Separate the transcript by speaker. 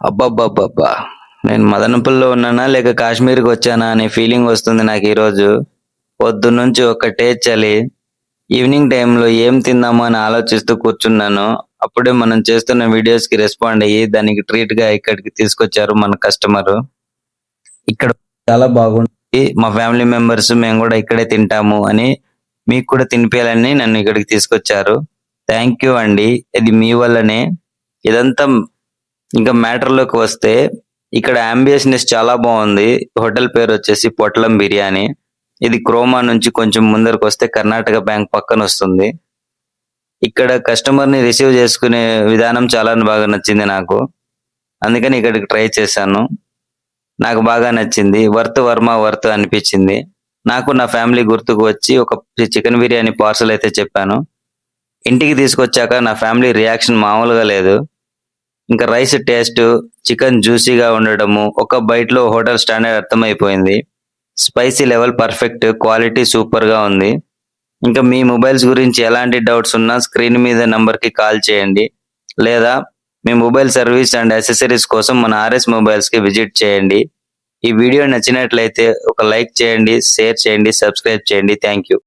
Speaker 1: అబ్బబ్బబ్బబ్బా. నేను మదనపల్లిలో ఉన్నానా లేక కాశ్మీర్కి వచ్చానా అనే ఫీలింగ్ వస్తుంది నాకు ఈరోజు. పొద్దున్నుంచి ఒక్కటే చలి. ఈవినింగ్ టైంలో ఏం తిందామో అని ఆలోచిస్తూ కూర్చున్నాను. అప్పుడే మనం చేస్తున్న వీడియోస్కి రెస్పాండ్ అయ్యి దానికి ట్రీట్గా ఇక్కడికి తీసుకొచ్చారు మన కస్టమర్. ఇక్కడ చాలా బాగుంది. మా ఫ్యామిలీ మెంబర్స్ మేము కూడా ఇక్కడే తింటాము అని మీకు కూడా తినిపించాలని నన్ను ఇక్కడికి తీసుకొచ్చారు. థ్యాంక్ యూ అండి. ఇది మీ వల్లనే. ఇదంతా ఇంకా మ్యాటర్లోకి వస్తే ఇక్కడ అంబియస్నెస్ చాలా బాగుంది. హోటల్ పేరు వచ్చేసి పొట్లం బిర్యానీ. ఇది క్రోమా నుంచి కొంచెం ముందరకు వస్తే కర్ణాటక బ్యాంక్ పక్కన వస్తుంది. ఇక్కడ కస్టమర్ని రిసీవ్ చేసుకునే విధానం చాలా బాగా నచ్చింది నాకు. అందుకని ఇక్కడికి ట్రై చేశాను. నాకు బాగా నచ్చింది. వర్త్ వర్మ వర్త్ అనిపించింది. నాకు నా ఫ్యామిలీ గుర్తుకు వచ్చి ఒక చికెన్ బిర్యానీ పార్సల్ అయితే చెప్పాను. ఇంటికి తీసుకొచ్చాక నా ఫ్యామిలీ రియాక్షన్ మామూలుగా లేదు. ఇంకా రైస్ టేస్ట్ చికెన్ జ్యూసీగా ఉండడము ఒక బైట్లో హోటల్ స్టాండర్డ్ అర్థమైపోయింది. స్పైసీ లెవెల్ పర్ఫెక్ట్ క్వాలిటీ సూపర్గా ఉంది. ఇంకా మీ మొబైల్స్ గురించి ఎలాంటి డౌట్స్ ఉన్నా స్క్రీన్ మీద నంబర్కి కాల్ చేయండి. లేదా మీ మొబైల్ సర్వీస్ అండ్ అసెసరీస్ కోసం మన ఆర్ఎస్ మొబైల్స్కి విజిట్ చేయండి. ఈ వీడియో నచ్చినట్లయితే ఒక లైక్ చేయండి షేర్ చేయండి సబ్స్క్రైబ్ చేయండి. Thank you.